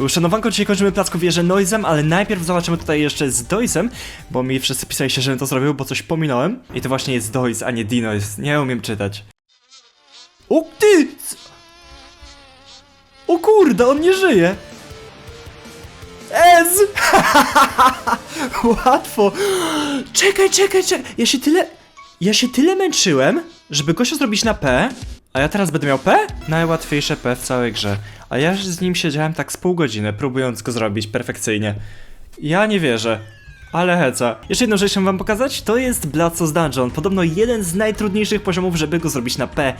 Uszanowanko, dzisiaj kończymy placku wieżę Noizem, ale najpierw zobaczymy tutaj jeszcze z Doizem, bo mi wszyscy pisaliście, żebym to zrobił, bo coś pominąłem. I to właśnie jest Doiz, a nie Dinois. Nie umiem czytać. O ty! O kurde, on nie żyje! Ez! Łatwo! Czekaj, czekaj, czekaj! Ja się tyle... Ja się tyle męczyłem, żeby gościa zrobić na P, a ja teraz będę miał P? Najłatwiejsze P w całej grze. A ja z nim siedziałem tak z pół godziny, próbując go zrobić perfekcyjnie. Ja nie wierzę. Ale heca. Jeszcze jedną rzecz chciałem wam pokazać, to jest Bloodsource Dungeon. Podobno jeden z najtrudniejszych poziomów, żeby go zrobić na P.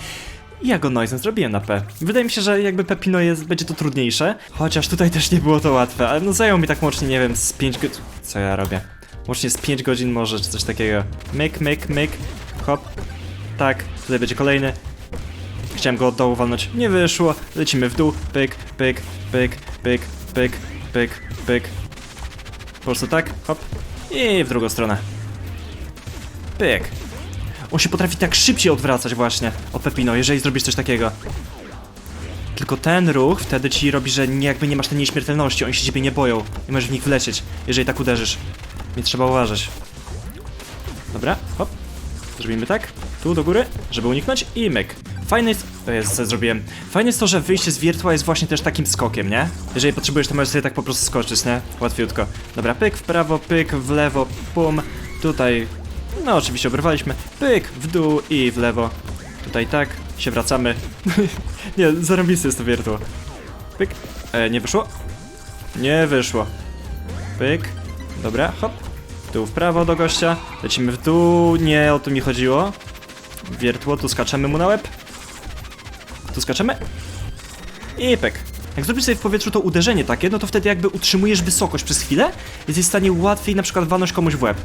Ja go noizem zrobiłem na P. Wydaje mi się, że jakby Pepino jest, będzie to trudniejsze. Chociaż tutaj też nie było to łatwe, ale no zajęło mi tak łącznie, nie wiem, z 5 godzin. Co ja robię? Łącznie z 5 godzin może, czy coś takiego. Myk, myk, myk. Hop. Tak, tutaj będzie kolejny. Chciałem go od dołu walnąć. Nie wyszło. Lecimy w dół. Pyk, pyk, pyk, pyk, pyk, pyk, pyk. Po prostu tak, hop. I w drugą stronę. Pyk. On się potrafi tak szybciej odwracać właśnie od Pepino, jeżeli zrobisz coś takiego. Tylko ten ruch wtedy ci robi, że nie, jakby nie masz tej nieśmiertelności, oni się ciebie nie boją i możesz w nich wlecieć, jeżeli tak uderzysz. Więc trzeba uważać. Dobra, hop. Zrobimy tak, tu do góry, żeby uniknąć i myk. Fajne jest, to jest, co zrobiłem. Fajne jest to, że wyjście z wiertła jest właśnie też takim skokiem, nie? Jeżeli potrzebujesz, to możesz sobie tak po prostu skoczyć, nie? Łatwiutko. Dobra, pyk w prawo, pyk w lewo, pum. Tutaj, no oczywiście obrywaliśmy. Pyk w dół i w lewo. Tutaj tak, się wracamy. nie, zarąbiste jest to wiertło. Pyk. E, nie wyszło? Nie wyszło. Pyk. Dobra, hop. Tu w prawo do gościa. Lecimy w dół. Nie o to mi chodziło. Wiertło, tu skaczemy mu na łeb. Tu skaczemy. I pyk. Jak zrobisz sobie w powietrzu to uderzenie takie, no to wtedy jakby utrzymujesz wysokość przez chwilę. Jesteś w stanie łatwiej na przykład walnąć komuś w łeb.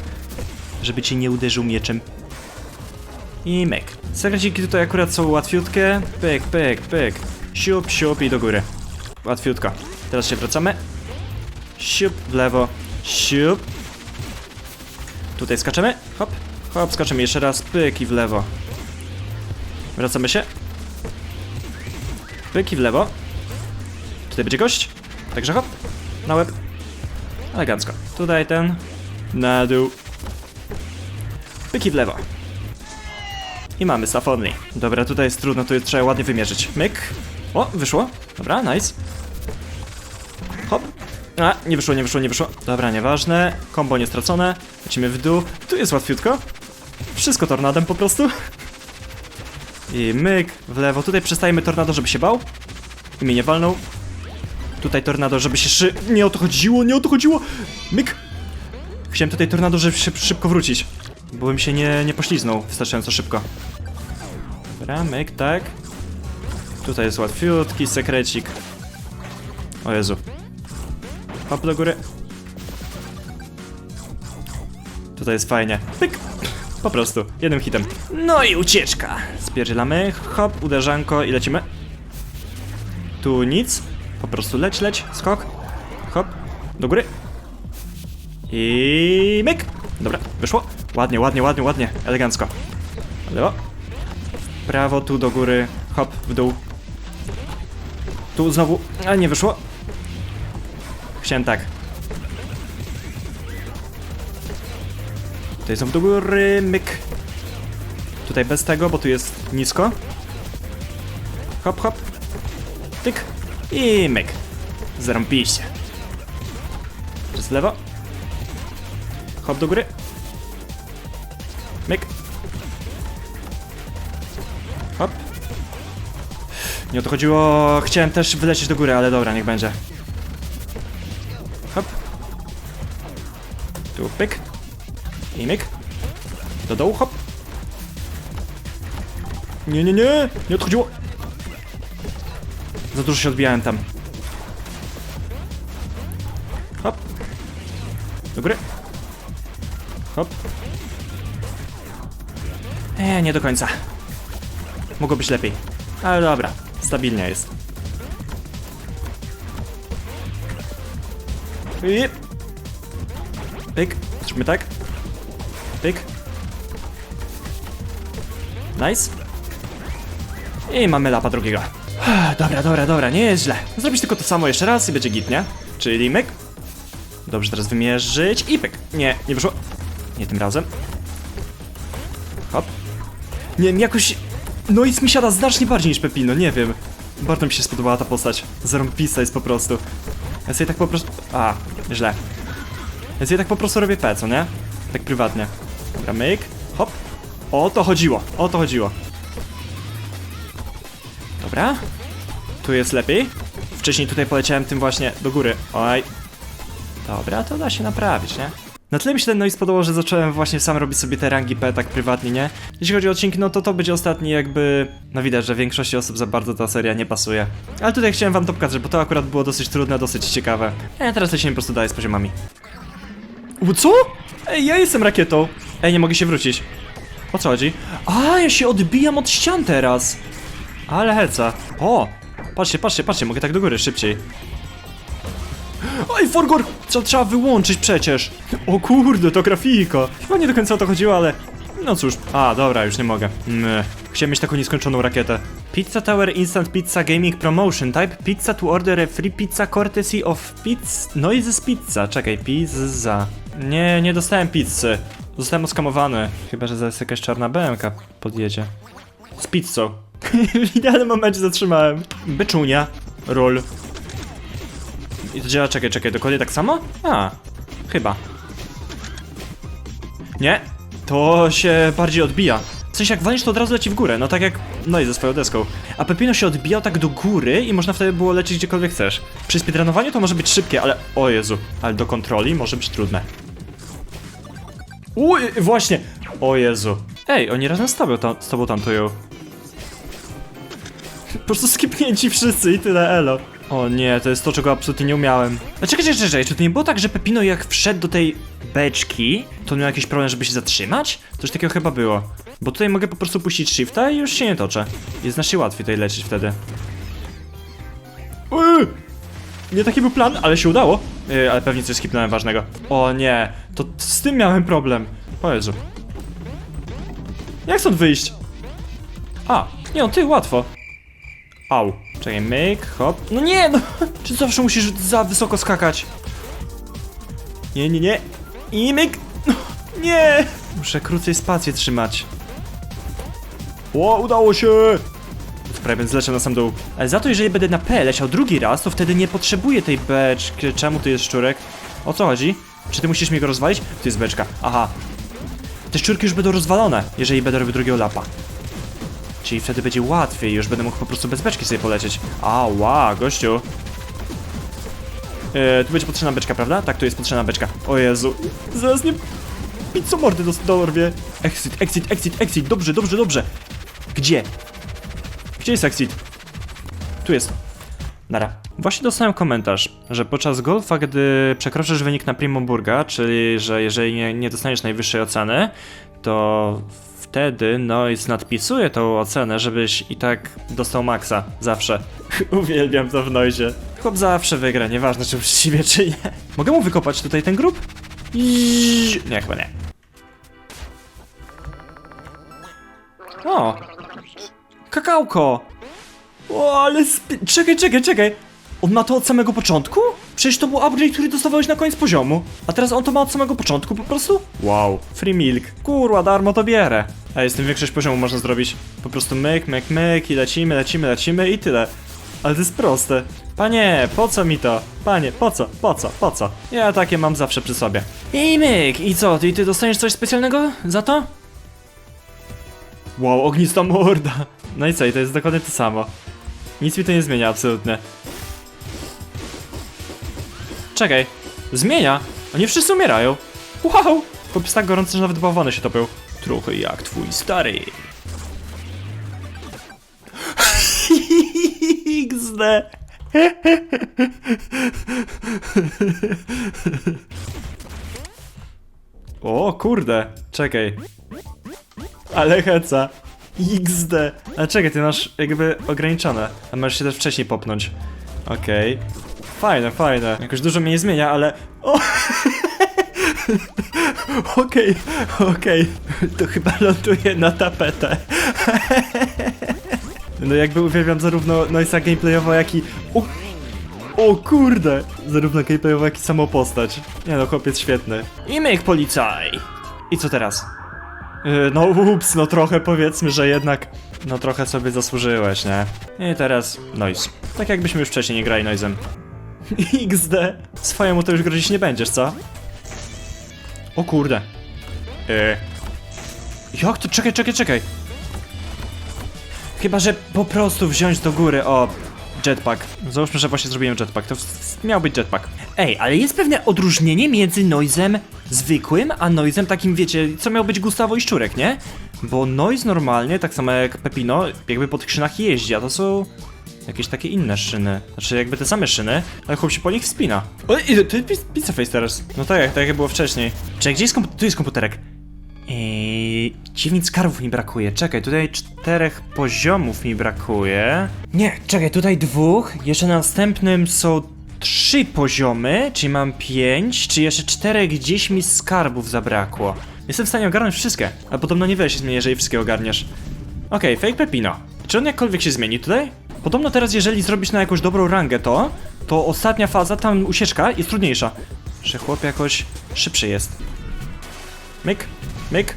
Żeby cię nie uderzył mieczem. I myk. Sekreciki tutaj akurat są łatwiutkie. Pyk, pyk, pyk. Siup, siup i do góry. Łatwiutko. Teraz się wracamy. Siup w lewo. Siup. Tutaj skaczemy. Hop. Hop, skaczemy jeszcze raz. Pyk i w lewo. Wracamy się. Pyk i w lewo. Tutaj będzie gość. Także hop. Na łeb. Elegancko. Tutaj ten. Na dół. Pyk i w lewo. I mamy staff. Dobra, tutaj jest trudno, tu jest, trzeba ładnie wymierzyć. Myk. O, wyszło. Dobra, nice. Hop. A, nie wyszło, nie wyszło, nie wyszło. Dobra, nieważne. Kombo nie stracone. Lecimy w dół. Tu jest łatwiutko. Wszystko tornadem po prostu. I myk w lewo. Tutaj przestajemy tornado, żeby się bał. I mnie nie walnął. Tutaj tornado, żeby się szy... Nie o to chodziło, nie o to chodziło. Myk. Chciałem tutaj tornado, żeby się szybko wrócić. Bo bym się nie, nie pośliznął wystarczająco szybko. Dobra, myk, tak. Tutaj jest łatwiutki sekrecik. O Jezu. Hop do góry. Tutaj jest fajnie. Pyk! Po prostu, jednym hitem. No i ucieczka! Spierdzielamy, hop, uderzanko i lecimy. Tu nic. Po prostu leć, leć, skok. Hop, do góry. I myk! Dobra, wyszło. Ładnie, ładnie, ładnie, ładnie. Elegancko. Lewo. Prawo, tu do góry. Hop, w dół. Tu znowu. A nie wyszło. Chciałem tak. Tutaj są do góry, myk. Tutaj bez tego, bo tu jest nisko. Hop, hop. Tyk. I myk. Zarąbiście. Przez lewo. Hop do góry. Myk. Hop. Nie o to chodziło. Chciałem też wylecieć do góry, ale dobra, niech będzie. Hop. Tu pyk. I myk. Do dołu, hop. Nie, nie, nie. Nie odchodziło. Za dużo się odbijałem tam. Hop. Do góry. Hop. Eee, nie do końca. Mogło być lepiej. Ale dobra, stabilnie jest. I... Pyk, zróbmy tak. Pyk. Nice. I mamy lapa drugiego. Dobra, dobra, dobra, nie jest źle. Zrobisz tylko to samo jeszcze raz i będzie git, nie? Czyli myk. Dobrze, teraz wymierzyć i pyk. Nie, nie wyszło. Nie tym razem. Hop. Nie wiem, jakoś... No i mi siada znacznie bardziej niż Pepino, nie wiem. Bardzo mi się spodobała ta postać. Zarąbista jest po prostu. Ja sobie tak po prostu... A, źle. Ja sobie tak po prostu robię P, co nie? Tak prywatnie. Dobra, myk. Hop. O to chodziło, o to chodziło. Dobra. Tu jest lepiej. Wcześniej tutaj poleciałem tym właśnie do góry. Oj. Dobra, to da się naprawić, nie? Na tyle mi się ten noise spodobał, że zacząłem właśnie sam robić sobie te rangi P tak prywatnie, nie? Jeśli chodzi o odcinki, no to to będzie ostatni jakby... No widać, że większości osób za bardzo ta seria nie pasuje. Ale tutaj chciałem wam to pokazać, bo to akurat było dosyć trudne, dosyć ciekawe. Ja teraz lecimy po prostu dalej z poziomami. U, co? Ej, ja jestem rakietą. Ej, nie mogę się wrócić. O co chodzi? A, ja się odbijam od ścian teraz. Ale heca. O! Patrzcie, patrzcie, patrzcie, mogę tak do góry szybciej. Oj, Forgor! Co trzeba wyłączyć przecież? O kurde, to grafika. Chyba nie do końca o to chodziło, ale... No cóż. A, dobra, już nie mogę. Chciałem mieć taką nieskończoną rakietę. Pizza Tower Instant Pizza Gaming Promotion Type Pizza to order a free pizza courtesy of Pizza... Noises Pizza. Czekaj, pizza. Nie, nie dostałem pizzy. Zostałem oskamowany. Chyba, że zaraz jakaś czarna BMK podjedzie. Z pizzą. w idealnym momencie zatrzymałem. Beczunia. Roll. I to działa, czekaj, czekaj, dokładnie tak samo? A, chyba. Nie, to się bardziej odbija. W sensie jak walisz, to od razu leci w górę, no tak jak, no i ze swoją deską. A Pepino się odbijał tak do góry i można wtedy było lecieć gdziekolwiek chcesz. Przy speedrunowaniu to może być szybkie, ale, o Jezu, ale do kontroli może być trudne. Uj, właśnie, o Jezu. Ej, oni razem z tobą, tam, z tobą tamtują. Po prostu skipnięci wszyscy i tyle, elo. O nie, to jest to, czego absolutnie nie umiałem. A czekaj, czekaj, czekaj, czy to nie było tak, że Pepino jak wszedł do tej beczki, to miał jakiś problem, żeby się zatrzymać? Coś takiego chyba było. Bo tutaj mogę po prostu puścić shifta i już się nie toczę. Jest znacznie łatwiej tutaj lecieć wtedy. Uy! Nie taki był plan, ale się udało. Yy, ale pewnie coś skipnąłem ważnego. O nie, to z tym miałem problem. O. Jak stąd wyjść? A, nie no, ty, łatwo. Au. Czekaj, myk, hop. No nie, no! Czy zawsze musisz za wysoko skakać? Nie, nie, nie. I myk! No, nie! Muszę krócej spację trzymać. O, udało się! Prawie więc leciał na sam dół. Ale za to, jeżeli będę na P leciał drugi raz, to wtedy nie potrzebuję tej beczki. Czemu tu jest szczurek? O co chodzi? Czy ty musisz mi go rozwalić? Tu jest beczka. Aha. Te szczurki już będą rozwalone, jeżeli będę robił drugiego lapa. Czyli wtedy będzie łatwiej, już będę mógł po prostu bez beczki sobie polecieć. Ała, gościu. E, tu będzie potrzebna beczka, prawda? Tak, tu jest potrzebna beczka. O Jezu. Zaraz nie... Pizzo mordy dos- dorwie. Exit, exit, exit, exit. Dobrze, dobrze, dobrze. Gdzie? Gdzie jest exit? Tu jest. Nara. Właśnie dostałem komentarz, że podczas golfa, gdy przekroczysz wynik na Primoburga, czyli że jeżeli nie, nie dostaniesz najwyższej oceny, to wtedy Noise nadpisuje tą ocenę, żebyś i tak dostał maksa. Zawsze. Uwielbiam to w Noizie. Chłop zawsze wygra, nieważne czy uczciwie czy nie. Mogę mu wykopać tutaj ten grób? Iiii. Nie, chyba nie. O! Kakałko! O, ale spi- Czekaj, czekaj, czekaj! On ma to od samego początku? Przecież to był upgrade, który dostawałeś na koniec poziomu. A teraz on to ma od samego początku po prostu? Wow. Free milk. Kurwa, darmo to bierę. A jest tym większość poziomu można zrobić. Po prostu myk, myk, myk i lecimy, lecimy, lecimy i tyle. Ale to jest proste. Panie, po co mi to? Panie, po co? Po co? Po co? Ja takie mam zawsze przy sobie. I myk! I co? Ty, ty dostaniesz coś specjalnego za to? Wow, ognista morda. No i co? I to jest dokładnie to samo. Nic mi to nie zmienia absolutnie. Czekaj, zmienia? Oni wszyscy umierają. Wow! Chłop jest tak gorący, że nawet bałwany się topią. Trochę jak twój stary. XD. O kurde, czekaj. Ale heca. XD. A czekaj, ty masz jakby ograniczone. A możesz się też wcześniej popnąć. Okej. Fajne, fajne. Jakoś dużo mnie nie zmienia, ale... O! Okej, okej. To chyba ląduje na tapetę. No jakby uwielbiam zarówno Noisa gameplayowo, jak i... O, o kurde! Zarówno gameplayowo, jak i samą postać. Nie no, chłopiec świetny. I myk policaj! I co teraz? Yy, no ups, no trochę powiedzmy, że jednak... No trochę sobie zasłużyłeś, nie? I teraz Noise. Tak jakbyśmy już wcześniej nie grali Noisem. XD. Swojemu to już grozić nie będziesz, co? O kurde. Yy. Jak to? Czekaj, czekaj, czekaj. Chyba, że po prostu wziąć do góry, o, jetpack. Załóżmy, że właśnie zrobiłem jetpack, to miał być jetpack. Ej, ale jest pewne odróżnienie między noizem zwykłym, a noizem takim, wiecie, co miał być Gustavo i Szczurek, nie? Bo noise normalnie, tak samo jak Pepino, jakby po tych szynach jeździ, a to są jakieś takie inne szyny. Znaczy jakby te same szyny, ale chłop się po nich wspina. O, i to jest pizza face teraz. No tak, tak jak było wcześniej. Czekaj, gdzie jest komputer? Tu jest komputerek. Eee, 9 skarbów mi brakuje. Czekaj, tutaj czterech poziomów mi brakuje. Nie, czekaj, tutaj dwóch. Jeszcze na następnym są trzy poziomy, czyli mam pięć, czy jeszcze czterech gdzieś mi skarbów zabrakło. Jestem w stanie ogarnąć wszystkie, a podobno niewiele się zmieni, jeżeli wszystkie ogarniesz. Okej, fake Pepino. Czy on jakkolwiek się zmieni tutaj? Podobno teraz, jeżeli zrobisz na jakąś dobrą rangę to, to ostatnia faza, tam ucieczka, jest trudniejsza. Że chłop jakoś szybszy jest. Myk, myk.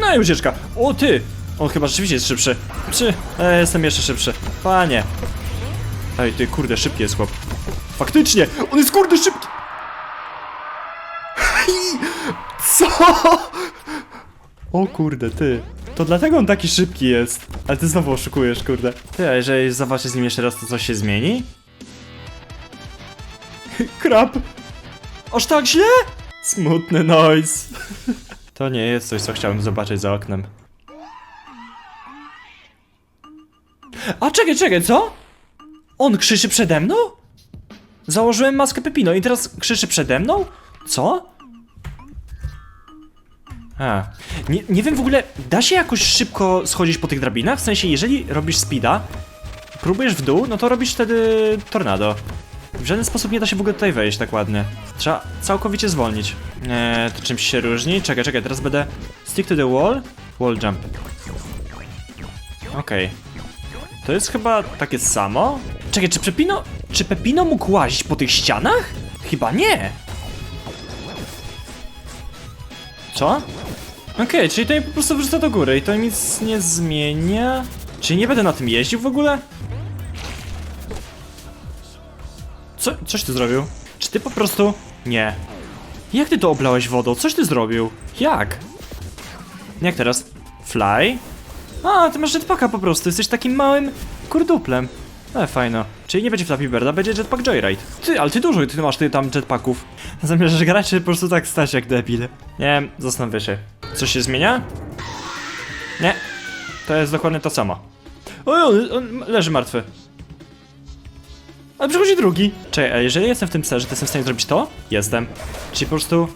No i ucieczka. O ty! On chyba rzeczywiście jest szybszy. Czy? E, jestem jeszcze szybszy. Panie. Ej, ty kurde, szybki jest chłop. Faktycznie! On jest kurde szybki! Co? O kurde, ty. To dlatego on taki szybki jest. Ale ty znowu oszukujesz, kurde. Ty, a jeżeli zobaczysz z nim jeszcze raz, to coś się zmieni? Krab! Aż tak źle? Smutny noise. To nie jest coś, co chciałbym zobaczyć za oknem. A czekaj, czekaj, co? On krzyczy przede mną? Założyłem maskę Pepino i teraz krzyczy przede mną? Co? A. Nie, nie wiem w ogóle, da się jakoś szybko schodzić po tych drabinach? W sensie, jeżeli robisz speeda, próbujesz w dół, no to robisz wtedy tornado. W żaden sposób nie da się w ogóle tutaj wejść tak ładnie. Trzeba całkowicie zwolnić. Eee, to czymś się różni? Czekaj, czekaj, teraz będę stick to the wall, wall jump. Okej. To jest chyba takie samo? Czekaj, czy Pepino, czy Pepino mógł łazić po tych ścianach? Chyba nie. Co? Okej, czyli to mi po prostu wrzuca do góry i to nic nie zmienia? Czyli nie będę na tym jeździł w ogóle? Co, coś ty zrobił? Czy ty po prostu... Nie. Jak ty to oblałeś wodą? Coś ty zrobił? Jak? Jak teraz? Fly? A, ty masz jetpacka po prostu, jesteś takim małym kurduplem. E, fajno. Czyli nie będzie Flappy Birda, będzie Jetpack Joyride. Ty, ale ty dużo, ty masz ty tam jetpacków. Zamierzasz grać, czy po prostu tak stać jak debil? Nie zastanowię się. Coś się zmienia? Nie. To jest dokładnie to samo. O, on, on leży martwy. Ale przychodzi drugi. Czekaj, a jeżeli jestem w tym serze, to jestem w stanie zrobić to? Jestem. Czyli po prostu...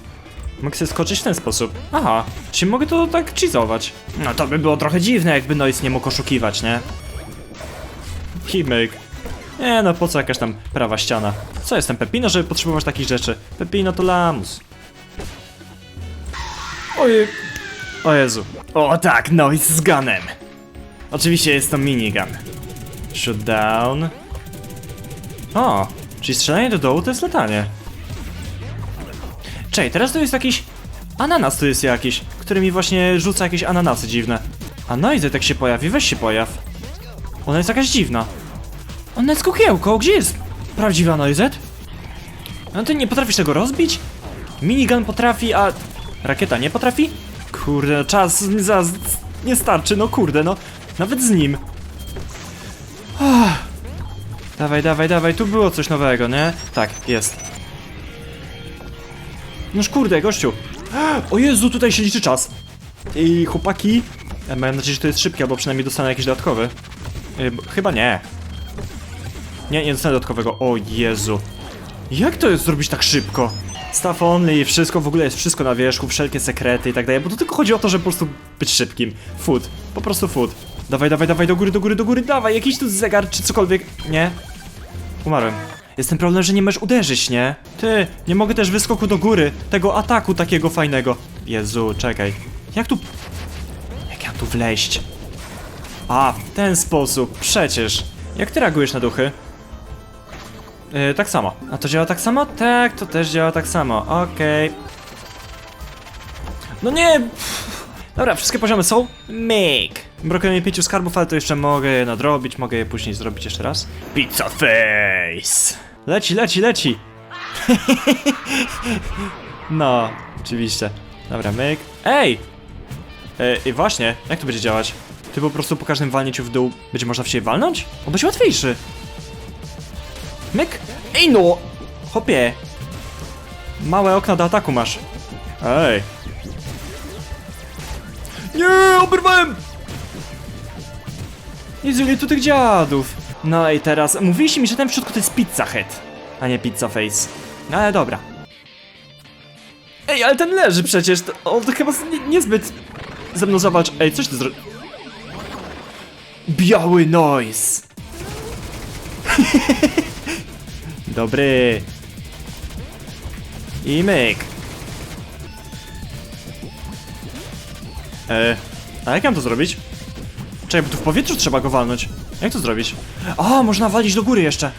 Mogę sobie skoczyć w ten sposób. Aha, czyli mogę to tak cheezować. No to by było trochę dziwne, jakby Noise nie mógł oszukiwać, nie? Himyk. Nie no, po co jakaś tam prawa ściana? Co jestem Pepino, żeby potrzebować takich rzeczy? Pepino to lamus. Ojej. O Jezu. O tak, Noise z gunem. Oczywiście jest to minigun. Shoot down. O, czyli strzelanie do dołu to jest latanie. Czej, teraz to jest jakiś... Ananas tu jest jakiś, który mi właśnie rzuca jakieś ananasy dziwne. A Noise tak się pojawi, weź się pojaw. Ona jest jakaś dziwna. Ona jest kukiełką, gdzie jest prawdziwa Noizet? No ty nie potrafisz tego rozbić? Minigun potrafi, a rakieta nie potrafi? Kurde, czas mi za... nie starczy, no kurde, no. Nawet z nim. Ah. Dawaj, dawaj, dawaj, tu było coś nowego, nie? Tak, jest. Noż kurde, gościu. O Jezu, tutaj się liczy czas. I chłopaki... Ja mam nadzieję, że to jest szybkie, albo przynajmniej dostanę jakiś dodatkowy. Bo- chyba nie. Nie, nie dostanę dodatkowego. O Jezu. Jak to jest zrobić tak szybko? Staff only wszystko, w ogóle jest wszystko na wierzchu, wszelkie sekrety i tak dalej, bo to tylko chodzi o to, żeby po prostu być szybkim. Food. Po prostu food. Dawaj, dawaj, dawaj, do góry, do góry, do góry, dawaj, jakiś tu zegar czy cokolwiek. Nie. Umarłem. Jest ten problem, że nie możesz uderzyć, nie? Ty, nie mogę też wyskoku do góry, tego ataku takiego fajnego. Jezu, czekaj. Jak tu... Jak ja tu wleść? A, w ten sposób, przecież. Jak ty reagujesz na duchy? Yy, tak samo. A to działa tak samo? Tak, to też działa tak samo. Okej. No nie! Pff. Dobra, wszystkie poziomy są. Myk. Brakuje mi pięciu skarbów, ale to jeszcze mogę je nadrobić. Mogę je później zrobić jeszcze raz. Pizza face! Leci, leci, leci! no, oczywiście. Dobra, myk. Ej! E, I właśnie, jak to będzie działać? Ty po prostu po każdym walnięciu w dół będzie można w siebie walnąć? On będzie łatwiejszy. Myk. Ej no! Hopie. Małe okna do ataku masz. Ej. Nie, oberwałem! Jezu, ile tu tych dziadów. No i teraz, mówiliście mi, że ten w środku to jest Pizza Head, a nie Pizza Face. No ale dobra. Ej, ale ten leży przecież, to, on to chyba nie, niezbyt ze mną. Ej, coś ty zro... Biały noise! Dobry. I myk. E, a jak mam to zrobić? Czekaj, bo tu w powietrzu trzeba go walnąć. Jak to zrobić? O, można walić do góry jeszcze.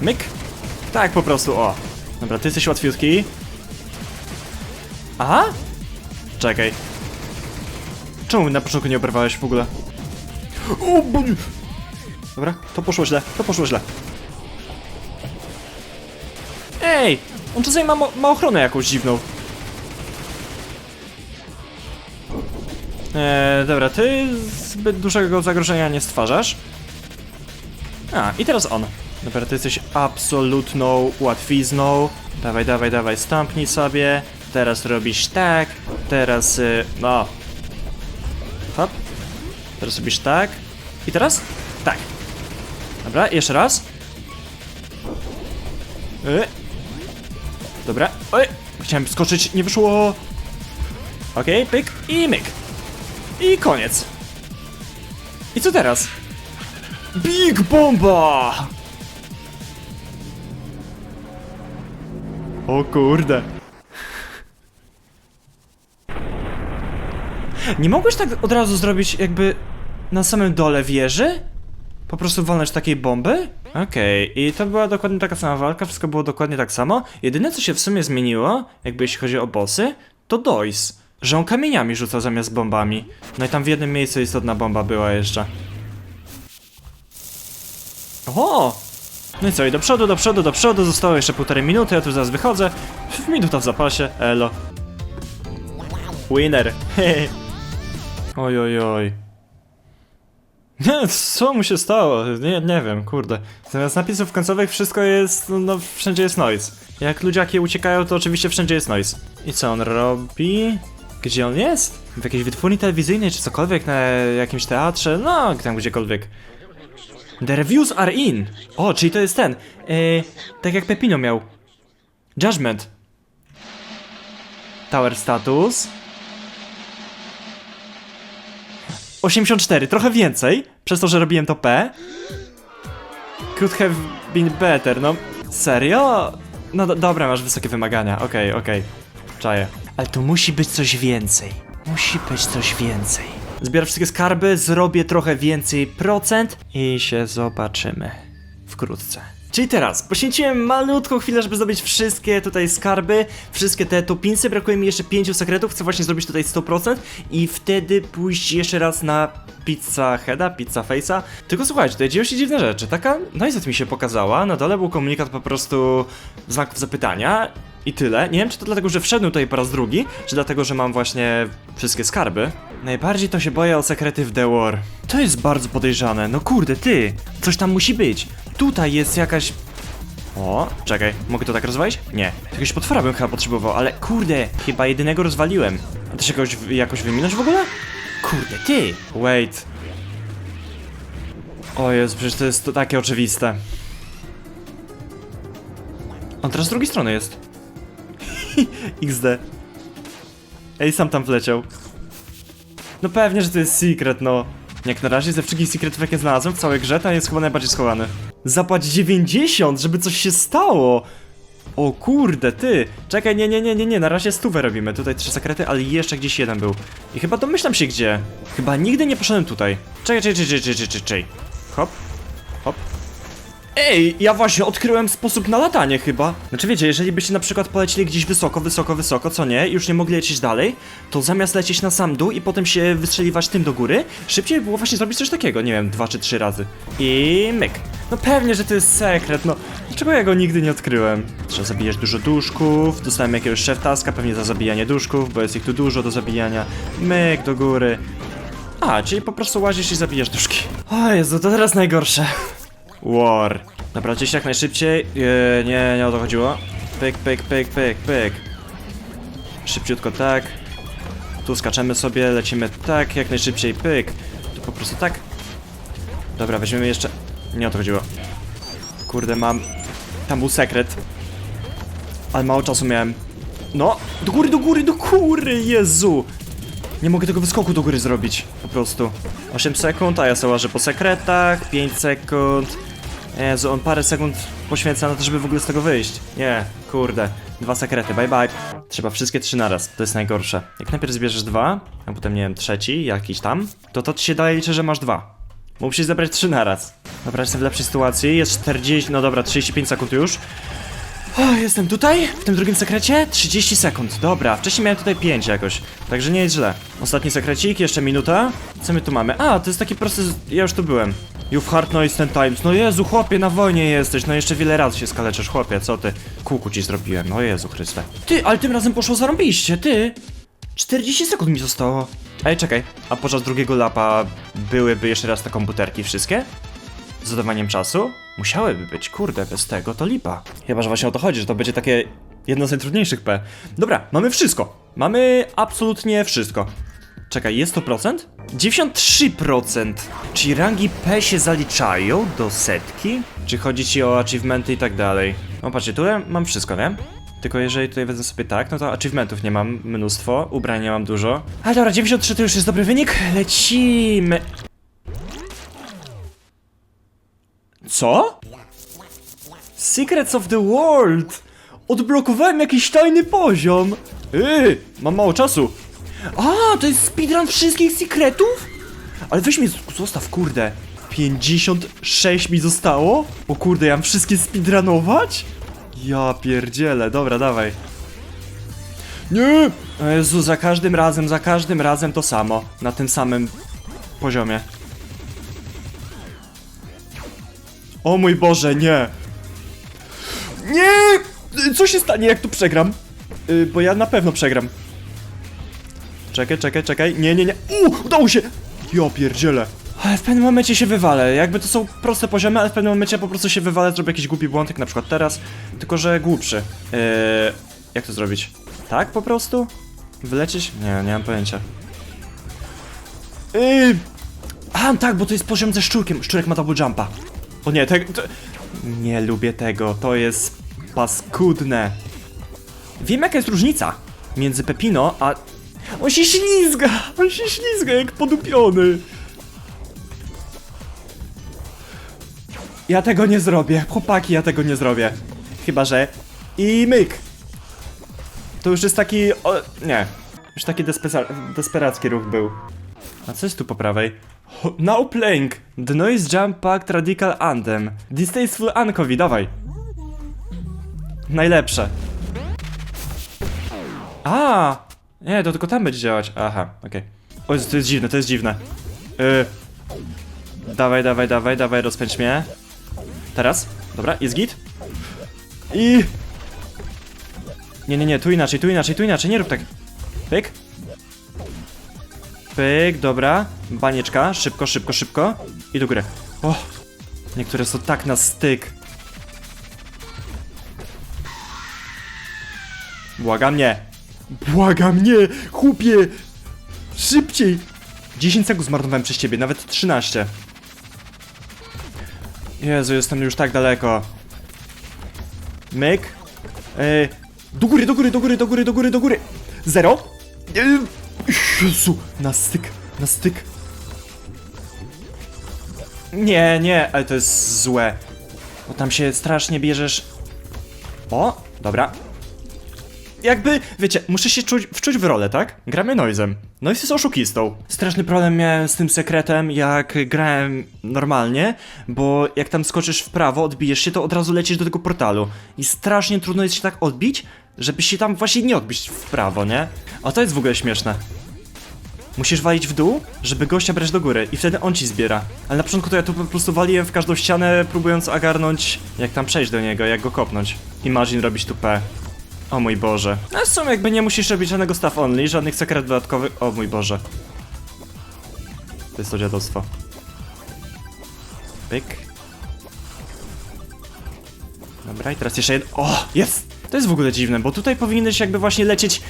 Myk? Tak, po prostu, o. Dobra, ty jesteś łatwiutki. Aha? Czekaj. Czemu na początku nie oberwałeś w ogóle? O, bo... Dobra, to poszło źle, to poszło źle. Ej! On czasami ma, ma ochronę jakąś dziwną. Eee, dobra, ty zbyt dużego zagrożenia nie stwarzasz. A, i teraz on. Dobra, ty jesteś absolutną łatwizną. Dawaj, dawaj, dawaj, stąpnij sobie. Teraz robisz tak. Teraz, y, no. Hop. Teraz robisz tak. I teraz? Tak. Dobra, jeszcze raz. Y. Dobra. Oj, chciałem skoczyć, nie wyszło. Okej, pyk i myk. I koniec. I co teraz? Big Bomba! O kurde. Nie mogłeś tak od razu zrobić jakby na samym dole wieży? Po prostu walnąć takiej bomby? Okej, i to była dokładnie taka sama walka, wszystko było dokładnie tak samo. Jedyne co się w sumie zmieniło, jakby jeśli chodzi o bossy, to Dois. Że on kamieniami rzuca zamiast bombami. No i tam w jednym miejscu istotna bomba była jeszcze. O! No i co, i do przodu, do przodu, do przodu, zostało jeszcze półtorej minuty, ja tu zaraz wychodzę. Minuta w zapasie, elo. Winner. Oj, oj, oj. Nie, co mu się stało? Nie, nie wiem, kurde. Zamiast napisów końcowych wszystko jest, no, no wszędzie jest noise. Jak ludziaki uciekają, to oczywiście wszędzie jest noise. I co on robi? Gdzie on jest? W jakiejś wytwórni telewizyjnej czy cokolwiek, na jakimś teatrze, no tam gdziekolwiek. The reviews are in! O, czyli to jest ten. Yy, tak jak Pepino miał. Judgment. Tower status. 84, trochę więcej, przez to, że robiłem to P. Could have been better, no serio? No do, dobra, masz wysokie wymagania, okej, okej, czaję. Ale tu musi być coś więcej, musi być coś więcej. Zbieram wszystkie skarby, zrobię trochę więcej procent i się zobaczymy wkrótce. Czyli teraz, poświęciłem malutką chwilę, żeby zdobyć wszystkie tutaj skarby, wszystkie te topinsy, brakuje mi jeszcze pięciu sekretów, chcę właśnie zrobić tutaj 100% i wtedy pójść jeszcze raz na Pizza Heada, Pizza Face'a. Tylko słuchajcie, tutaj dzieją się dziwne rzeczy, taka noizet mi się pokazała, na dole był komunikat po prostu znaków zapytania i tyle. Nie wiem, czy to dlatego, że wszedłem tutaj po raz drugi, czy dlatego, że mam właśnie wszystkie skarby. Najbardziej to się boję o sekrety w The War. To jest bardzo podejrzane, no kurde, ty, coś tam musi być. Tutaj jest jakaś... O, czekaj, mogę to tak rozwalić? Nie. Jakiegoś potwora bym chyba potrzebował, ale kurde, chyba jedynego rozwaliłem. A też jakoś, jakoś wyminąć w ogóle? Kurde, ty! Wait. O jest, przecież to jest to takie oczywiste. On teraz z drugiej strony jest. XD. Ej, sam tam wleciał. No pewnie, że to jest secret, no. Jak na razie ze wszystkich secretów jakie znalazłem w całej grze, ten jest chyba najbardziej schowany. Zapłać 90, żeby coś się stało! O kurde, ty! Czekaj, nie, nie, nie, nie, nie, na razie stówę robimy. Tutaj trzy sekrety, ale jeszcze gdzieś jeden był. I chyba domyślam się gdzie. Chyba nigdy nie poszedłem tutaj. Czekaj, czekaj, czekaj, czekaj, czekaj, czekaj. Hop, hop. Ej, ja właśnie odkryłem sposób na latanie chyba. Znaczy wiecie, jeżeli byście na przykład polecili gdzieś wysoko, wysoko, wysoko, co nie, już nie mogli lecieć dalej, to zamiast lecieć na sam dół i potem się wystrzeliwać tym do góry, szybciej by było właśnie zrobić coś takiego, nie wiem, dwa czy trzy razy. I myk. No pewnie, że to jest sekret, no. Dlaczego ja go nigdy nie odkryłem? Trzeba zabijać dużo duszków, dostałem jakiegoś szef taska, pewnie za zabijanie duszków, bo jest ich tu dużo do zabijania. Myk do góry. A, czyli po prostu łazisz i zabijasz duszki. O Jezu, to teraz najgorsze. War. Dobra, gdzieś jak najszybciej. Nie, nie, nie o to chodziło. Pyk, pyk, pyk, pyk, pyk. Szybciutko tak. Tu skaczemy sobie, lecimy tak, jak najszybciej, pyk. Tu po prostu tak. Dobra, weźmiemy jeszcze... Nie o to chodziło. Kurde, mam... Tam był sekret. Ale mało czasu miałem. No, do góry, do góry, do góry, Jezu! Nie mogę tego wyskoku do góry zrobić, po prostu. 8 sekund, a ja sobie łażę po sekretach, 5 sekund. Jezu, on parę sekund poświęca na to, żeby w ogóle z tego wyjść. Nie, kurde. Dwa sekrety, bye bye. Trzeba wszystkie trzy naraz, to jest najgorsze. Jak najpierw zbierzesz dwa, a potem, nie wiem, trzeci, jakiś tam, to to ci się daje liczy, że masz dwa. Musisz zebrać trzy naraz. Dobra, jestem w lepszej sytuacji, jest 40, no dobra, 35 sekund już. O, jestem tutaj, w tym drugim sekrecie, 30 sekund, dobra, wcześniej miałem tutaj 5 jakoś, także nie jest źle. Ostatni sekrecik, jeszcze minuta, co my tu mamy? A, to jest taki prosty, ja już tu byłem. You've hard noise ten times, no Jezu, chłopie, na wojnie jesteś, no jeszcze wiele razy się skaleczysz, chłopie, co ty? Kółku ci zrobiłem, no Jezu Chryste. Ty, ale tym razem poszło zarąbiście, ty! 40 sekund mi zostało. Ej, czekaj, a podczas drugiego lapa byłyby jeszcze raz te komputerki wszystkie? z dodawaniem czasu? Musiałyby być, kurde, bez tego to lipa. Chyba, że właśnie o to chodzi, że to będzie takie jedno z najtrudniejszych P. Dobra, mamy wszystko. Mamy absolutnie wszystko. Czekaj, jest to procent? 93%! Czy rangi P się zaliczają do setki? Czy chodzi ci o achievementy i tak dalej? No patrzcie, tu mam wszystko, nie? Tylko jeżeli tutaj wezmę sobie tak, no to achievementów nie mam mnóstwo, ubrań nie mam dużo. Ale dobra, 93 to już jest dobry wynik. Lecimy. Co? Secrets of the World! Odblokowałem jakiś tajny poziom! Yy, mam mało czasu. A, to jest speedrun wszystkich secretów? Ale weź mnie, zostaw, kurde. 56 mi zostało? O kurde, ja mam wszystkie speedrunować? Ja pierdzielę, dobra, dawaj. Nie! O Jezu, za każdym razem, za każdym razem to samo. Na tym samym poziomie. O mój Boże, nie! Nie! Co się stanie, jak tu przegram? Yy, bo ja na pewno przegram. Czekaj, czekaj, czekaj. Nie, nie, nie. U, udało się! Ja pierdzielę. Ale w pewnym momencie się wywalę. Jakby to są proste poziomy, ale w pewnym momencie po prostu się wywalę, zrobię jakiś głupi błąd, jak na przykład teraz. Tylko, że głupszy. Yy, jak to zrobić? Tak po prostu? Wylecieć? Nie, nie mam pojęcia. Yy, a, tak, bo to jest poziom ze szczurkiem. Szczurek ma double jumpa. O nie, tego... Nie lubię tego, to jest paskudne. Wiem jaka jest różnica między Pepino a... On się ślizga! On się ślizga jak podupiony. Ja tego nie zrobię, chłopaki, ja tego nie zrobię. Chyba, że... I myk! To już jest taki... O... Nie. Już taki despesa- desperacki ruch był. A co jest tu po prawej? Now playing! The Noise Jump Pact Radical Anthem. Distasteful Ankowi, dawaj! Najlepsze. A, Nie, to tylko tam będzie działać. Aha, okej. O Jezu, to jest dziwne, to jest dziwne. Yy. Dawaj, dawaj, dawaj, dawaj, rozpędź mnie. Teraz? Dobra, jest git. I... Nie, nie, nie, tu inaczej, tu inaczej, tu inaczej, nie rób tak. Pyk. Pyk, dobra. Banieczka, szybko, szybko, szybko. I do góry. O! Niektóre są tak na styk. Błagam nie. Błagam nie, chłopie! Szybciej! 10 sekund zmarnowałem przez ciebie, nawet 13. Jezu, jestem już tak daleko. Myk. Yy, do góry, do góry, do góry, do góry, do góry, do góry. Zero. Yy, Jezu, na styk, na styk. Nie, nie, ale to jest złe. Bo tam się strasznie bierzesz. O, Dobra. Jakby, wiecie, muszę się czuć, wczuć w rolę, tak? Gramy Noizem. Noiz jest oszukistą. Straszny problem miałem z tym sekretem, jak grałem normalnie, bo jak tam skoczysz w prawo, odbijesz się, to od razu lecisz do tego portalu. I strasznie trudno jest się tak odbić, żeby się tam właśnie nie odbić w prawo, nie? A to jest w ogóle śmieszne. Musisz walić w dół, żeby gościa brać do góry i wtedy on ci zbiera. Ale na początku to ja tu po prostu waliłem w każdą ścianę, próbując ogarnąć, jak tam przejść do niego, jak go kopnąć. Imagine robić tu P. O mój Boże. No w sumie jakby nie musisz robić żadnego staff only, żadnych sekret dodatkowych. O mój Boże. To jest to dziadostwo. Pyk. Dobra, i teraz jeszcze jeden. O, jest! To jest w ogóle dziwne, bo tutaj powinieneś jakby właśnie lecieć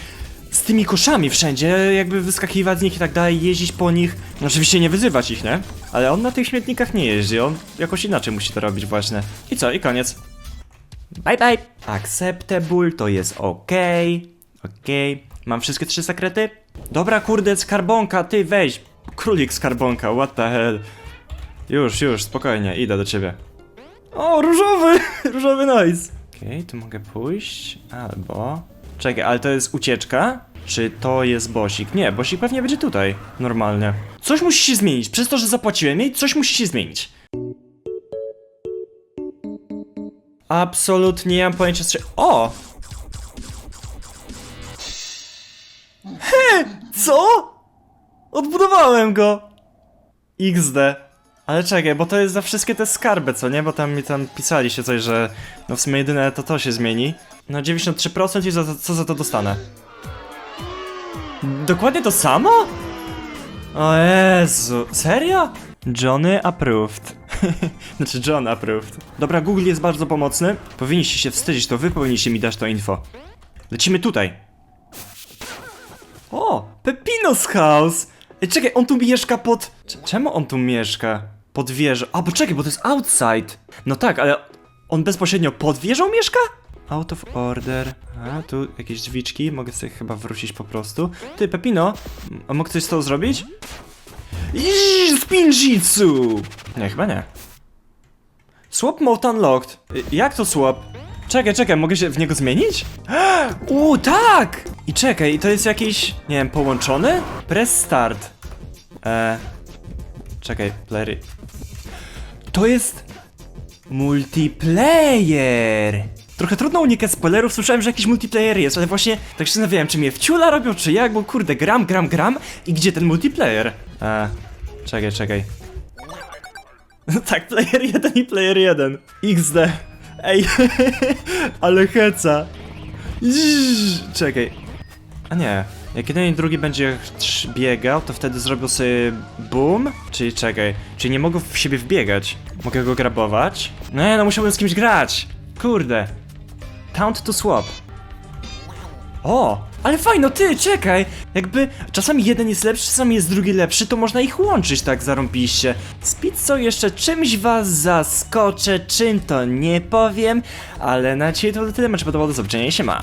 z tymi koszami wszędzie, jakby wyskakiwać z nich i tak dalej, jeździć po nich. No, Oczywiście nie wyzywać ich, nie? Ale on na tych śmietnikach nie jeździ, on jakoś inaczej musi to robić właśnie. I co, i koniec. Bye bye. Acceptable, to jest okej. Okej. Mam wszystkie trzy sekrety? Dobra, kurde, skarbonka, ty weź. Królik skarbonka, what the hell. Już, już, spokojnie, idę do ciebie. O, różowy! różowy noise. Okej, tu mogę pójść, albo... Czekaj, ale to jest ucieczka? Czy to jest bosik? Nie, bosik pewnie będzie tutaj, normalnie. Coś musi się zmienić, przez to, że zapłaciłem jej, coś musi się zmienić. Absolutnie nie mam pojęcia, co... O! He! Co? Odbudowałem go! XD. Ale czekaj, bo to jest za wszystkie te skarby, co nie? Bo tam mi tam pisali się coś, że no w sumie jedyne to to się zmieni. No 93% i za, co za to dostanę? Dokładnie to samo? O Jezu, serio? Johnny approved. znaczy John approved. Dobra, Google jest bardzo pomocny. Powinniście się wstydzić, to wy powinniście mi dać to info. Lecimy tutaj. O, Pepinos House! Ej, czekaj, on tu mieszka pod... Cze- Czemu on tu mieszka? Pod wieżą. A, bo czekaj, bo to jest outside. No tak, ale on bezpośrednio pod wieżą mieszka? Out of order. A, tu jakieś drzwiczki, mogę sobie chyba wrócić po prostu. Ty, Pepino, a mógł coś z tą zrobić? Iii, Spinjitsu! Nie, chyba nie. Swap mode unlocked. Y, Jak to swap? Czekaj, czekaj, mogę się w niego zmienić? U, tak! I czekaj, to jest jakiś, nie wiem, połączony? Press start. Eee, czekaj, player. To jest multiplayer. Trochę trudno unikać spoilerów, słyszałem, że jakiś multiplayer jest, ale właśnie tak się zastanawiałem, czy mnie wciula robią, czy jak, bo kurde, gram, gram, gram i gdzie ten multiplayer? Eee, czekaj, czekaj. tak, player 1 i player 1. XD. Ej, ale heca. Czekaj. A nie. Jak jeden i drugi będzie biegał, to wtedy zrobią sobie boom? Czyli czekaj. Czyli nie mogą w siebie wbiegać. Mogę go grabować? No no musiałbym z kimś grać. Kurde. Count to swap. O! Ale fajno, ty, czekaj! Jakby czasami jeden jest lepszy, czasami jest drugi lepszy, to można ich łączyć tak zarąbiście. Z pizzą jeszcze czymś was zaskoczę, czym to nie powiem, ale na dzisiaj to tyle, macie podobało do zobaczenia, się ma.